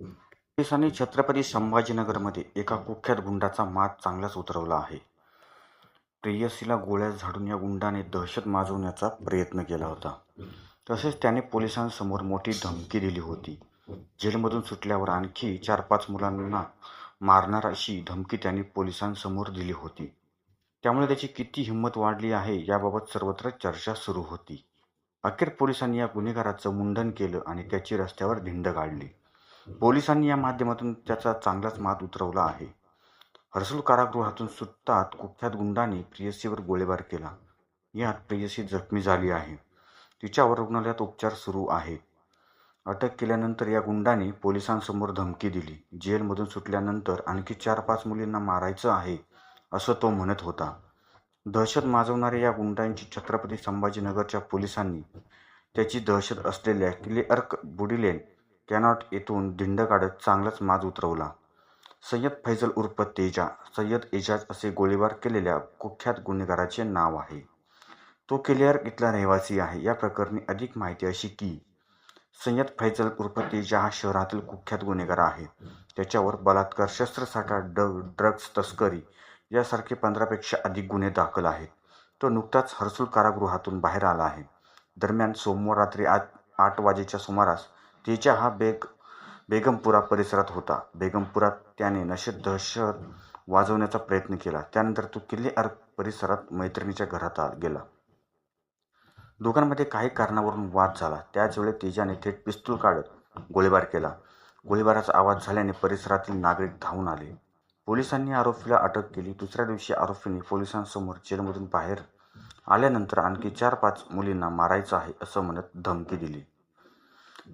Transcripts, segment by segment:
पोलिसांनी छत्रपती संभाजीनगरमध्ये एका कुख्यात गुंडाचा मात चांगलाच उतरवला आहे. प्रेयसीला गोळ्या झाडून या गुंडाने दहशत माजवण्याचा प्रयत्न केला होता. तसेच त्याने पोलिसांसमोर मोठी धमकी दिली होती. जेलमधून सुटल्यावर आणखी चार-पाच मुलांना मारणार अशी धमकी त्याने पोलिसांसमोर दिली होती. त्यामुळे त्याची किती हिंमत वाढली आहे याबाबत सर्वत्र चर्चा सुरू होती. अखेर पोलिसांनी या गुन्हेगाराचं मुंडन केलं आणि त्याची रस्त्यावर धिंड काढली. पोलिसांनी या माध्यमातून त्याचा चांगलाच मात उतरवला आहे. हर्सुल कारागृहातून सुटतात कुख्यात गुंडाने प्रियसीवर गोळीबार केला. यात प्रियसी जखमी झाली आहे. तिच्यावर रुग्णालयात उपचार सुरू आहेत. अटक केल्यानंतर या गुंडाने पोलिसांसमोर धमकी दिली. जेलमधून सुटल्यानंतर आणखी चार-पाच मुलींना मारायचं आहे असं तो म्हणत होता. दहशत माजवणाऱ्या या गुंडांची छत्रपती संभाजीनगरच्या पोलिसांनी त्याची दहशत असलेल्या किलेअर्क बुडिलेन कॅनॉट येथून धिंड काढत चांगलाच माज उतरवला. सय्यद फैजल उर्फ तेजा, सय्यद एजाज असे गोळीबार केलेल्या कुख्यात गुन्हेगाराचे नाव आहे. तो केलियार इथला रहिवासी आहे. या प्रकरणी अधिक माहिती अशी की, सय्यद फैजल उर्फ तेजा हा शहरातील कुख्यात गुन्हेगार आहे. त्याच्यावर बलात्कार, शस्त्रसाठा, ड्रग्ज तस्करी यासारखे पंधरापेक्षा अधिक गुन्हे दाखल आहेत. तो नुकताच हर्सुल कारागृहातून बाहेर आला आहे. दरम्यान, सोमवार रात्री आठ वाजेच्या सुमारास तिचा हा बेग बेगमपुरा परिसरात होता. बेगमपुरात त्याने नशेत दहशत वाजवण्याचा प्रयत्न केला. त्यानंतर तो किल्ले अर्क परिसरात मैत्रिणीच्या घरात गेला. दोघांमध्ये काही कारणावरून वाद झाला. त्याचवेळी तेजाने थेट पिस्तूल काढत गोळीबार केला. गोळीबाराचा आवाज झाल्याने परिसरातील नागरिक धावून आले. पोलिसांनी आरोपीला अटक केली. दुसऱ्या दिवशी आरोपीने पोलिसांसमोर जेलमधून बाहेर आल्यानंतर आणखी चार-पाच मुलींना मारायचं आहे असं म्हणत धमकी दिली.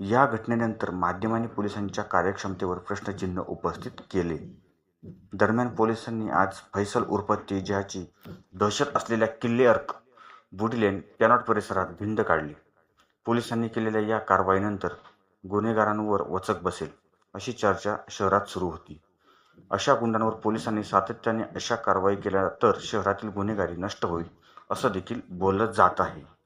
या घटनेनंतर माध्यमांनी पोलिसांच्या कार्यक्षमतेवर प्रश्नचिन्ह उपस्थित केले. दरम्यान, पोलिसांनी आज फैसल उर्फ तेजाची दहशत असलेल्या किलेअर्क बुडिलेन कॅनॉट परिसरात धिंड काढली. पोलिसांनी केलेल्या या कारवाईनंतर गुन्हेगारांवर वचक बसेल, अशी चर्चा शहरात सुरू होती. अशा गुंडांवर पोलिसांनी सातत्याने अशा कारवाई केल्या तर शहरातील गुन्हेगारी नष्ट होईल असं देखील बोललं जात आहे.